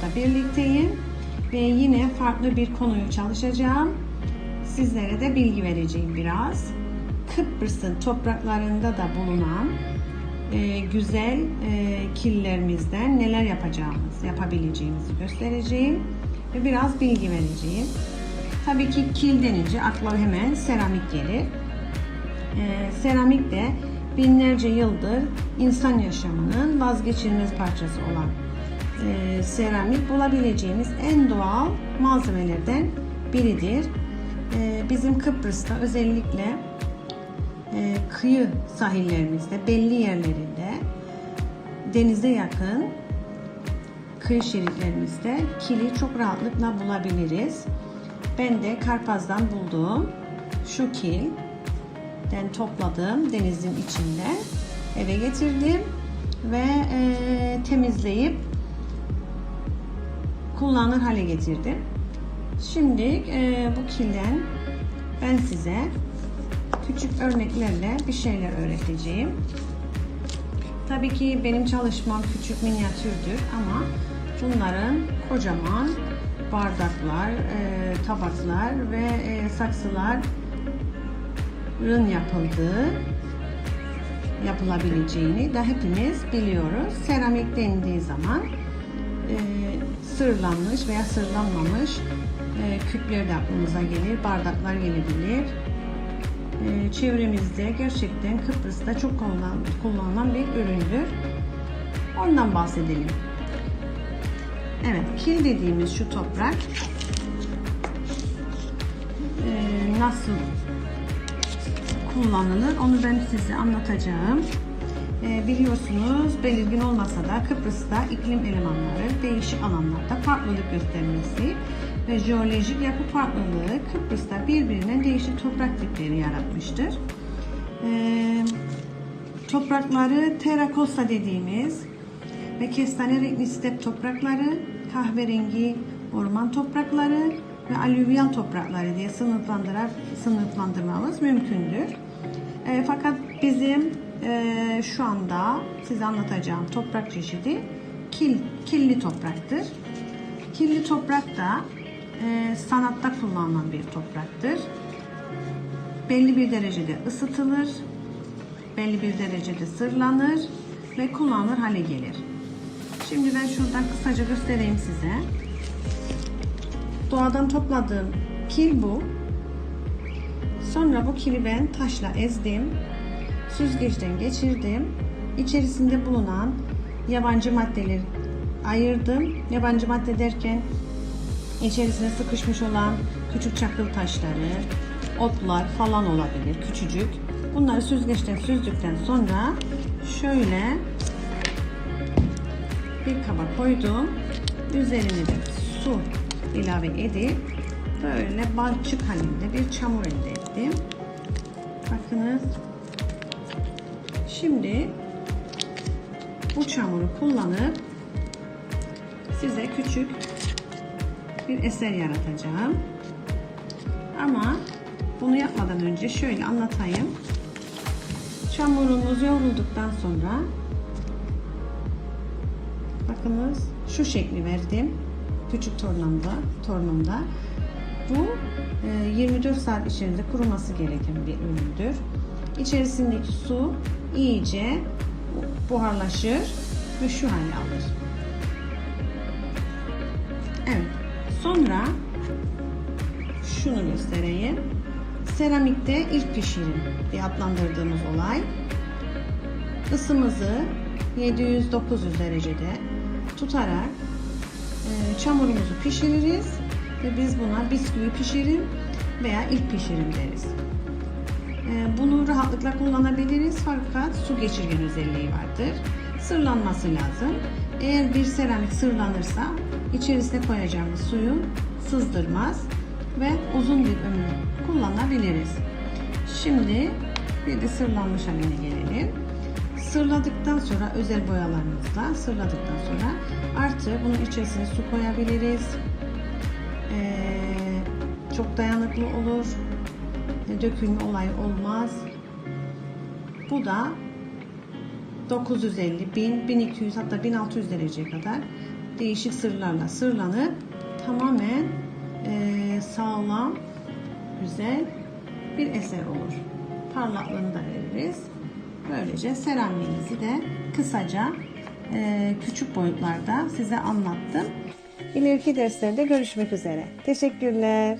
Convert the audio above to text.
hafta birlikteyim ve yine farklı bir konuyu çalışacağım. Sizlere de bilgi vereceğim biraz. Kıbrıs'ın topraklarında da bulunan e, güzel e, killerimizden neler yapacağımız, yapabileceğimizi göstereceğim ve biraz bilgi vereceğim. Tabii ki kil denince akla hemen seramik gelir. E, seramik de binlerce yıldır insan yaşamının vazgeçilmez parçası olan e, seramik bulabileceğimiz en doğal malzemelerden biridir. E, bizim Kıbrıs'ta özellikle e, kıyı sahillerimizde belli yerlerinde denize yakın kıyı şeritlerimizde kili çok rahatlıkla bulabiliriz. Ben de Karpaz'dan bulduğum şu kilden topladım denizin içinde eve getirdim ve e, temizleyip kullanır hale getirdim. Şimdi e, bu kilden ben size küçük örneklerle bir şeyler öğreteceğim. Tabii ki benim çalışmam küçük minyatürdür ama bunların kocaman bardaklar, e, tabaklar ve e, saksıların yapıldığı yapılabileceğini de hepimiz biliyoruz. Seramik dendiği zaman e, sırlanmış veya sırlanmamış e, küpler de aklımıza gelir, bardaklar gelebilir. E, çevremizde gerçekten Kıbrıs'ta çok kullanılan, kullanılan bir üründür. Ondan bahsedelim. Evet, kil dediğimiz şu toprak e, nasıl kullanılır onu ben size anlatacağım. E, biliyorsunuz belirgin olmasa da Kıbrıs'ta iklim elemanları değişik alanlarda farklılık göstermesi ve jeolojik yapı farklılığı Kıbrıs'ta birbirinden değişik toprak tipleri yaratmıştır. E, toprakları terrakosta dediğimiz ve kestane renkli step toprakları, kahverengi orman toprakları ve alüvyal toprakları diye sınıflandırarak sınıflandırmamız mümkündür. E, fakat bizim e, şu anda size anlatacağım toprak çeşidi kil, killi topraktır. Killi toprak da e, sanatta kullanılan bir topraktır. Belli bir derecede ısıtılır, belli bir derecede sırlanır ve kullanılır hale gelir. Şimdi ben şuradan kısaca göstereyim size. Doğadan topladığım kil bu. Sonra bu kili ben taşla ezdim. Süzgeçten geçirdim. İçerisinde bulunan yabancı maddeleri ayırdım. Yabancı madde derken içerisine sıkışmış olan küçük çakıl taşları, otlar falan olabilir küçücük. Bunları süzgeçten süzdükten sonra şöyle bir kaba koydum. Üzerine de su ilave edip böyle balçık halinde bir çamur elde ettim. Bakınız. Şimdi bu çamuru kullanıp size küçük bir eser yaratacağım. Ama bunu yapmadan önce şöyle anlatayım. Çamurumuz yoğrulduktan sonra bakınız şu şekli verdim. Küçük tornamda, tornumda. Bu 24 saat içerisinde kuruması gereken bir üründür. İçerisindeki su iyice buharlaşır ve şu hale alır. Evet. Sonra şunu göstereyim. Seramikte ilk pişirim diye adlandırdığımız olay. Isımızı 700-900 derecede tutarak e, çamurumuzu pişiririz ve biz buna bisküvi pişirim veya ilk pişirim deriz. E, bunu rahatlıkla kullanabiliriz fakat su geçirgen özelliği vardır. Sırlanması lazım. Eğer bir seramik sırlanırsa içerisine koyacağımız suyu sızdırmaz ve uzun bir ömür kullanabiliriz. Şimdi bir de sırlanmış haline gelelim. Sırladıktan sonra özel boyalarımızla sırladıktan sonra artı bunun içerisine su koyabiliriz. Ee, çok dayanıklı olur. Dökülme olayı olmaz. Bu da 950, 1000, 1200 hatta 1600 dereceye kadar değişik sırlarla sırlanıp tamamen e, sağlam, güzel bir eser olur. Parlaklığını da veririz. Böylece seramiğimizi de kısaca e, küçük boyutlarda size anlattım. İleriki derslerde görüşmek üzere. Teşekkürler.